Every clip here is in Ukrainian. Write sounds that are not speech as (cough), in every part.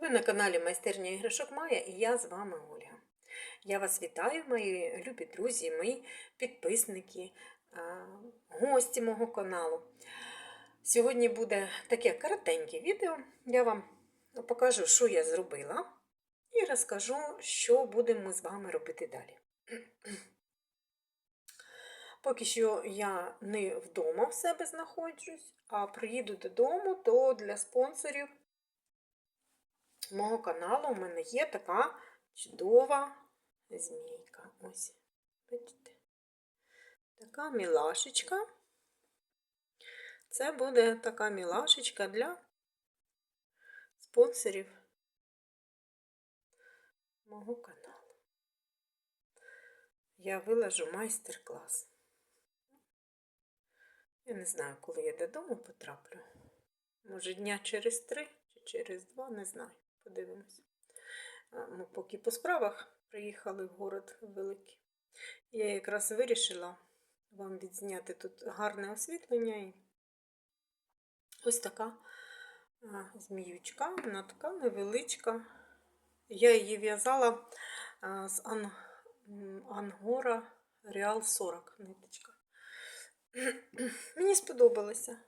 Ви на каналі Майстерня іграшок Майя і я з вами Ольга. Я вас вітаю, мої любі друзі, мої підписники, гості мого каналу. Сьогодні буде таке коротеньке відео. Я вам покажу, що я зробила, і розкажу, що будемо з вами робити далі. (clears throat) Поки що я не вдома в себе знаходжусь, а приїду додому, то для спонсорів мого каналу у мене є така чудова змійка. Ось, бачите? Така мілашечка. Це буде така мілашечка для спонсорів мого каналу. Я виложу майстер-клас. Я не знаю, коли я додому потраплю. Може, дня через три чи через два, не знаю. Подивимось. Ми поки по справах приїхали в город великий. Я якраз вирішила вам відзняти тут гарне освітлення. І ось така зміючка, вона така невеличка. Я її в'язала з ан... Ангора Реал 40 ниточка. (clears throat) Мені сподобалася.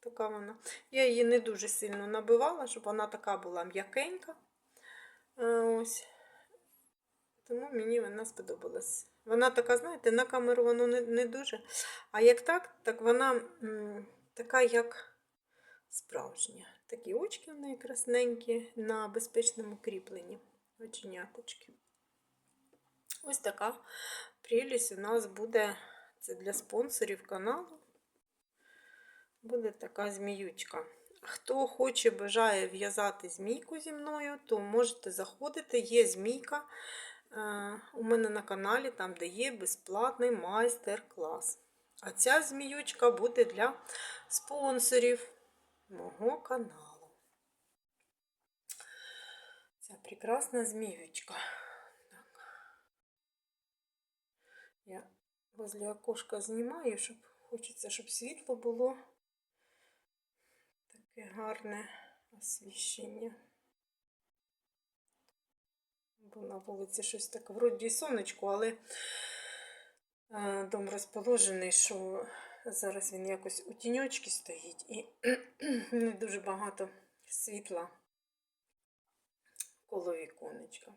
Така вона. Я її не дуже сильно набивала, щоб вона така була м'якенька. Ось. Тому мені вона сподобалась. Вона така, знаєте, на камеру воно не не дуже. А як так, так вона м, така, як справжня. Такі очки в неї красненькі на безпечному кріпленні. Оченяточки. Ось така прелість у нас буде. Це для спонсорів каналу. Буде така зміючка. Хто хоче, бажає в'язати змійку зі мною, то можете заходити. Є змійка е, у мене на каналі, там, де є безплатний майстер-клас. А ця зміючка буде для спонсорів мого каналу. Ця прекрасна зміючка. Так. Я возле окошка знімаю, щоб хочеться, щоб світло було таке гарне освіщення. Бо на вулиці щось таке, вроді і сонечко, але е, дом розположений, що зараз він якось у тіньочці стоїть і (clears throat) не дуже багато світла коло віконечка.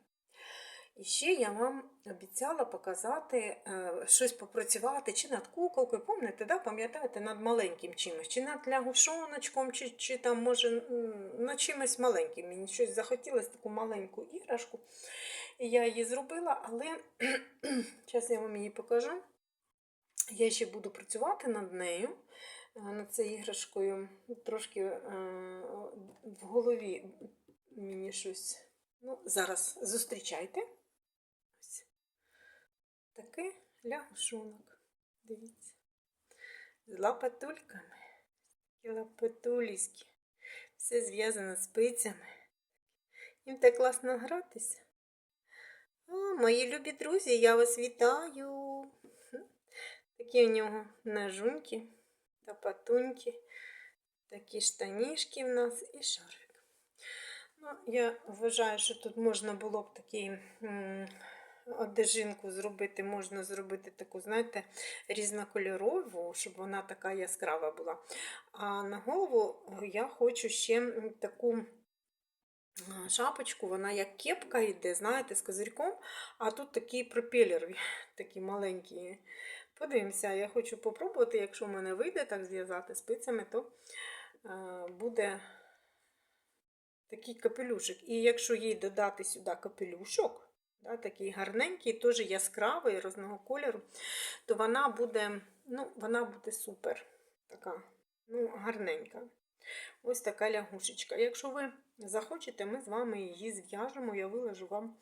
І ще я вам обіцяла показати е, щось попрацювати чи над куколкою. Пам'ятаєте, да? пам'ятаєте, над маленьким чимось, чи над лягушоночком, чи чи там, може, над чимось маленьким. Мені щось захотілося таку маленьку іграшку. І я її зробила, але (clears throat) зараз я вам її покажу. Я ще буду працювати над нею, е, над цією іграшкою. Трошки е, в голові мені щось. Ну, Зараз зустрічайте. Такий лягушонок. Дивіться. З лапатульками. Такі лапатуліські. Все зв'язано спицями. Їм так класно гратися. О, мої любі друзі, я вас вітаю. Такі у нього ножуньки та патуньки. Такі штанішки в нас і шарик. Ну, Я вважаю, що тут можна було б такий одежинку зробити, можна зробити таку, знаєте, різнокольорову, щоб вона така яскрава була. А на голову я хочу ще таку шапочку, вона як кепка йде, знаєте, з козирьком, а тут такий пропелер, (laughs) такий маленький. Подивимося, я хочу попробувати, якщо в мене вийде так зв'язати спицями, то буде такий капелюшок. І якщо їй додати сюди капелюшок, да, такий гарненький, теж яскравий, різного кольору, то вона буде ну, вона буде супер. така, ну, гарненька. Ось така лягушечка. Якщо ви захочете, ми з вами її зв'яжемо, я виложу вам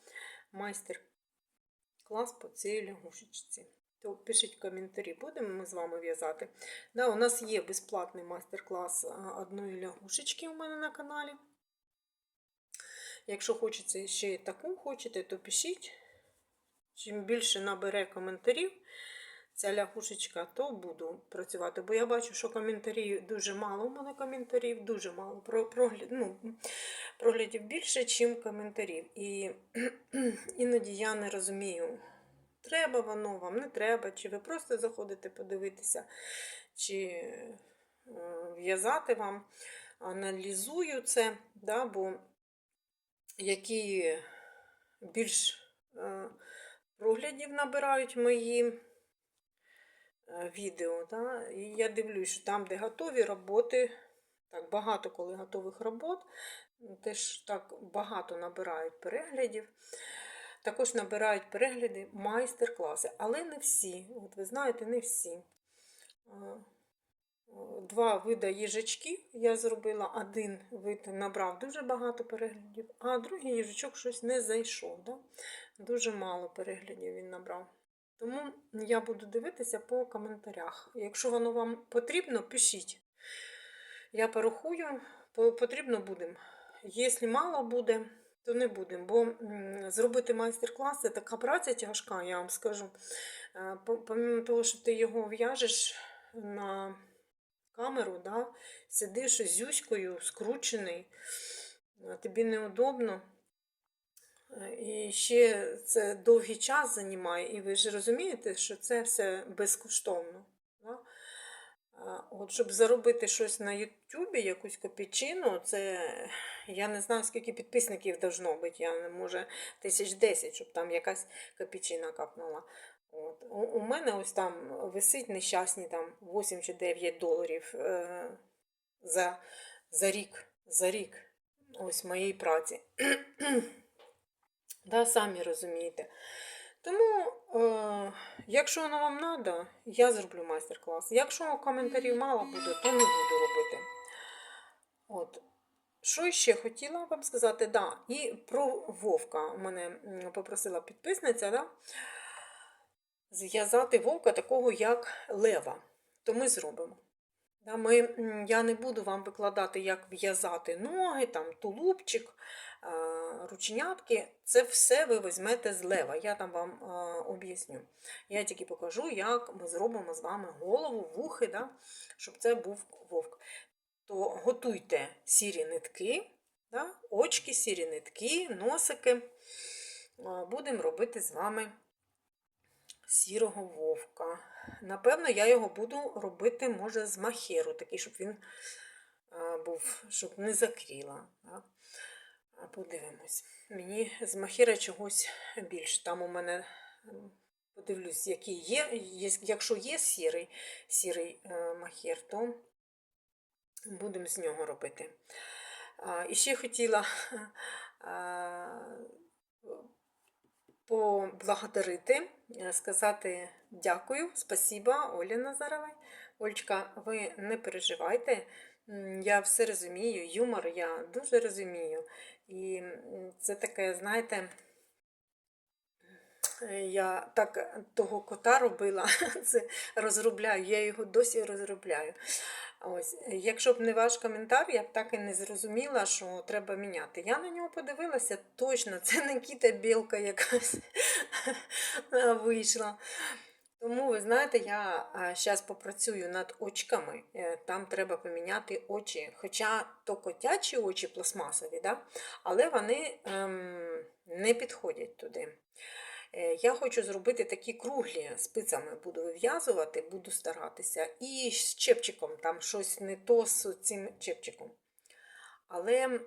майстер-клас по цій лягушечці. То пишіть коментарі, будемо ми з вами в'язати. Да, У нас є безплатний майстер-клас одної лягушечки у мене на каналі. Якщо хочеться ще таку хочете, то пишіть. Чим більше набере коментарів ця лягушечка, то буду працювати. Бо я бачу, що коментарів дуже мало. У мене коментарів дуже мало. Про, про, ну, проглядів більше, ніж коментарів. І (clears throat) іноді я не розумію, треба воно вам, не треба, чи ви просто заходите подивитися, чи е, в'язати вам. Аналізую це, да, бо які більш е, проглядів набирають мої е, відео. Да? І я дивлюсь, що там, де готові роботи, так багато коли готових робот, теж так багато набирають переглядів. Також набирають перегляди майстер-класи, але не всі. От ви знаєте, не всі. Два вида їжачки я зробила. Один вид набрав дуже багато переглядів, а другий їжачок щось не зайшов. Да? Дуже мало переглядів він набрав. Тому я буду дивитися по коментарях. Якщо воно вам потрібно, пишіть. Я порахую, потрібно будемо. Якщо мало буде, то не будемо. Бо зробити майстер-клас це така праця тяжка, я вам скажу. Е, Помимо того, що ти його в'яжеш на камеру, да, сидиш з зюською, скручений, тобі неудобно. Е, І ще це довгий час займає, і ви ж розумієте, що це все безкоштовно. Да? От щоб заробити щось на Ютубі, якусь копійчину, це я не знаю, скільки підписників должно бути. Я не може тисяч десять, щоб там якась копійчина капнула. От. У, у мене ось там висить нещасні там 8 чи 9 доларів е, за, за рік. За рік ось моєї праці. (clears throat) да, самі розумієте. Тому, е, якщо воно вам треба, я зроблю майстер-клас. Якщо коментарів мало буде, то не буду робити. От. Що ще хотіла вам сказати? Да, і про Вовка. Мене попросила підписниця, да? Зв'язати вовка такого, як лева. То ми зробимо. Ми, я не буду вам викладати, як в'язати ноги, там, тулубчик, е, рученятки. Це все ви візьмете з лева. Я там вам об'ясню. Я тільки покажу, як ми зробимо з вами голову, вухи, да, щоб це був вовк. То готуйте сірі нитки, да, очки, сірі нитки, носики. Будемо робити з вами сірого вовка. Напевно, я його буду робити, може, з махеру, такий, щоб він був, щоб не закріла. А Подивимось. Мені з махера чогось більше. Там у мене подивлюсь, який є. Якщо є сірий, сірий е, махер, то будемо з нього робити. І ще хотіла а, (laughs) поблагодарити, е, сказати дякую, спасіба Олі Назаровій. Ольчка, ви не переживайте. Я все розумію, юмор я дуже розумію. І це таке, знаєте, е, я так того кота робила, (laughs) це розробляю, я його досі розробляю. Ось, якщо б не ваш коментар, я б так і не зрозуміла, що треба міняти. Я на нього подивилася, точно, це не кіта білка якась (laughs) вийшла. Тому, ви знаєте, я зараз попрацюю над очками. Е, Там треба поміняти очі. Хоча то котячі очі пластмасові, да? але вони ем, не підходять туди. Е, Я хочу зробити такі круглі спицями буду вив'язувати, буду старатися. І з чепчиком, там щось не то з цим чепчиком. Але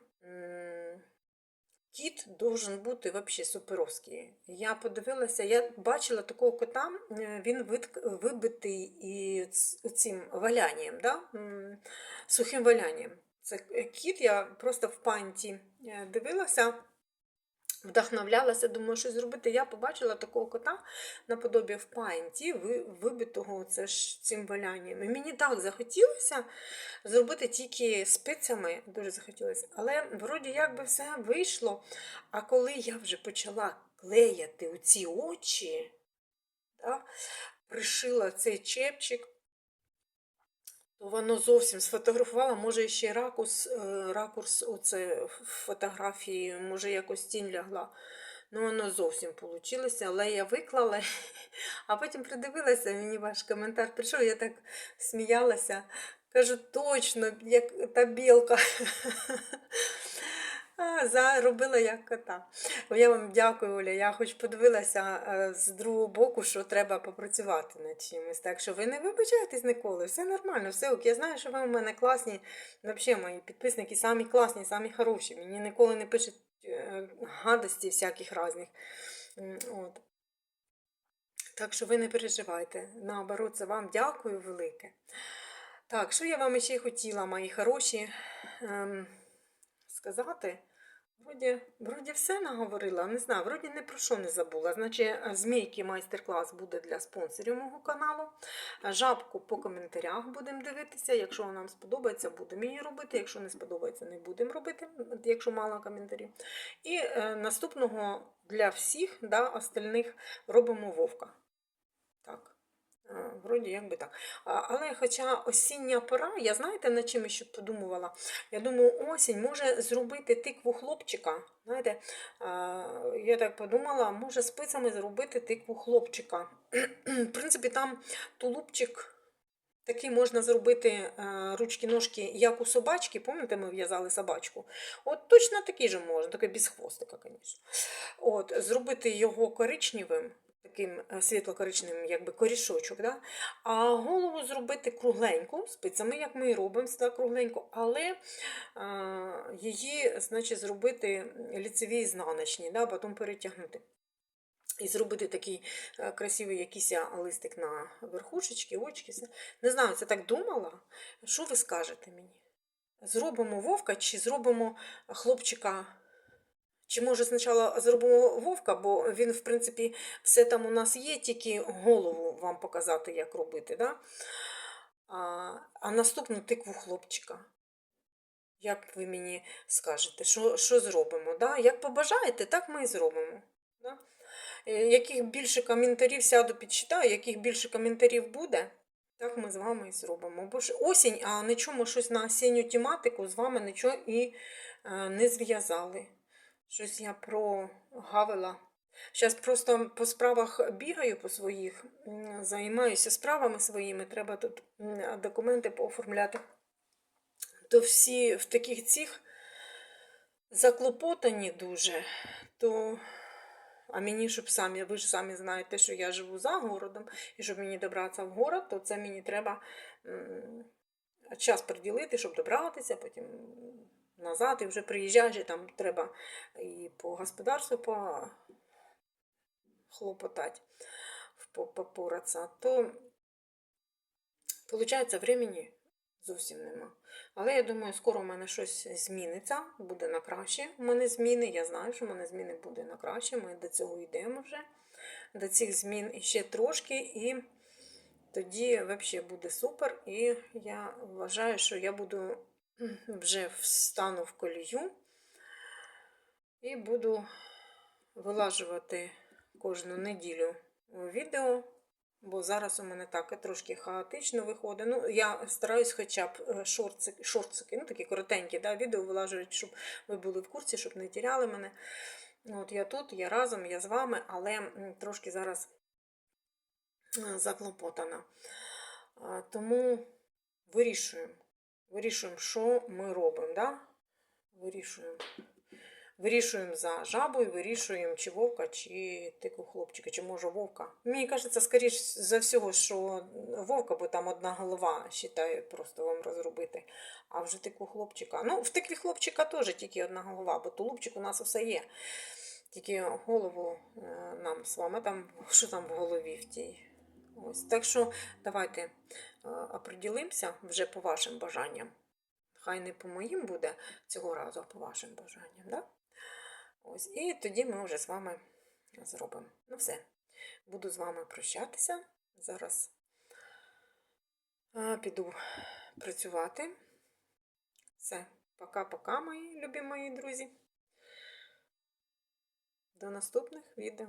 кіт должен бути взагалі суперовський. Я подивилася, я бачила такого кота, е, він вибитий і цим валянням, да? сухим валянням. Це кіт, я просто в панті е, дивилася вдохновлялася, думаю, що зробити. Я побачила такого кота наподобі в паінті, вибитого це ж цим валянням. І мені так захотілося зробити тільки спицями, дуже захотілося. Але вроді як би все вийшло. А коли я вже почала клеяти оці очі, да, пришила цей чепчик, то воно зовсім сфотографувала, може ще ракурс, е, ракурс оце фотографії, може якось тінь лягла. Ну, воно зовсім вийшло, але я виклала, (laughs) а потім придивилася, мені ваш коментар прийшов, я так сміялася. Кажу, точно, як та білка. (laughs) А, заробила як кота. Я вам дякую, Оля. Я хоч подивилася е, з другого боку, що треба попрацювати над чимось. Так що ви не вибачайтесь ніколи, все нормально, все ок. Я знаю, що ви у мене класні, взагалі мої підписники самі класні, самі хороші. Мені ніколи не пишуть е, гадості всяких різних. От. Так що ви не переживайте. Наоборот, за вам дякую велике. Так, що я вам ще хотіла, мої хороші, ем, сказати? Вроді, вроді все наговорила, не знаю, вроді не про що не забула. Значить, змійки майстер-клас буде для спонсорів мого каналу. Жабку по коментарях будемо дивитися. Якщо нам сподобається, будемо її робити. Якщо не сподобається, не будемо робити, якщо мало коментарів. І е, наступного для всіх, да, остальних, робимо вовка. Е, Вроді як так. Але хоча осіння пора, я знаєте, над чим я ще подумувала? Я думаю, осінь може зробити тикву хлопчика. Знаєте, я так подумала, може спицями зробити тикву хлопчика. В принципі, там тулупчик такий можна зробити е, ручки-ножки, як у собачки. Пам'ятаєте, ми в'язали собачку? От точно такий же можна, такий без хвостика, звісно. От, зробити його коричневим таким е, світло-коричневим, якби корішочок, да? а голову зробити кругленьку, спицями, як ми і робимо, кругленьку, але а, її, значить, зробити ліцеві і знаночні, да? потім перетягнути. І зробити такий е, красивий якийсь листик на верхушечки, очки. Не знаю, це так думала. Що ви скажете мені? Зробимо вовка чи зробимо хлопчика чи може спочатку зробимо вовка, бо він, в принципі, все там у нас є, тільки голову вам показати, як робити. Да? А, а наступну тикву хлопчика. Як ви мені скажете, що, що зробимо? Да? Як побажаєте, так ми і зробимо. Да? Е, Яких більше коментарів сяду підчитаю, яких більше коментарів буде, так ми з вами і зробимо. Бо ж осінь, а нічому щось на осінню тематику з вами нічого і е, не зв'язали. Щось я прогавила. Зараз просто по справах бігаю по своїх, займаюся справами своїми, треба тут документи пооформляти. То всі в таких цих заклопотані дуже, то. А мені, щоб самі, ви ж самі знаєте, що я живу за городом, і щоб мені добратися в город, то це мені треба час приділити, щоб добратися, потім назад і вже приїжджаєш, і там треба і по господарству по хлопотати, попоратися, то, виходить, времени зовсім нема. Але я думаю, скоро в мене щось зміниться, буде на краще. У мене зміни, я знаю, що в мене зміни буде на краще. Ми до цього йдемо вже, до цих змін ще трошки, і тоді взагалі буде супер. І я вважаю, що я буду вже встану в колію і буду вилажувати кожну неділю відео, бо зараз у мене так трошки хаотично виходить. Ну, я стараюсь хоча б е, шорцики, шорцики ну такі коротенькі да, відео вилажувати, щоб ви були в курсі, щоб не тіряли мене. От Я тут, я разом, я з вами, але трошки зараз е, заклопотана. Тому вирішуємо. Вирішуємо, що ми робимо. Да? Вирішуємо. Вирішуємо за жабу і вирішуємо, чи вовка, чи тику хлопчика, чи може вовка. Мені кажеться, скоріш за всього, що вовка, бо там одна голова, вважаю, просто вам розробити. А вже тику хлопчика. Ну, в тикві хлопчика теж тільки одна голова, бо тулупчик у нас усе є. Тільки голову е, нам з вами там, (laughs) що там в голові в тій. Ось. Так що давайте е, оприділимося вже по вашим бажанням. Хай не по моїм буде цього разу, а по вашим бажанням. Да? Ось. І тоді ми вже з вами зробимо. Ну все. Буду з вами прощатися. Зараз е, піду працювати. Все. Пока-пока, мої любі мої друзі. До наступних відео.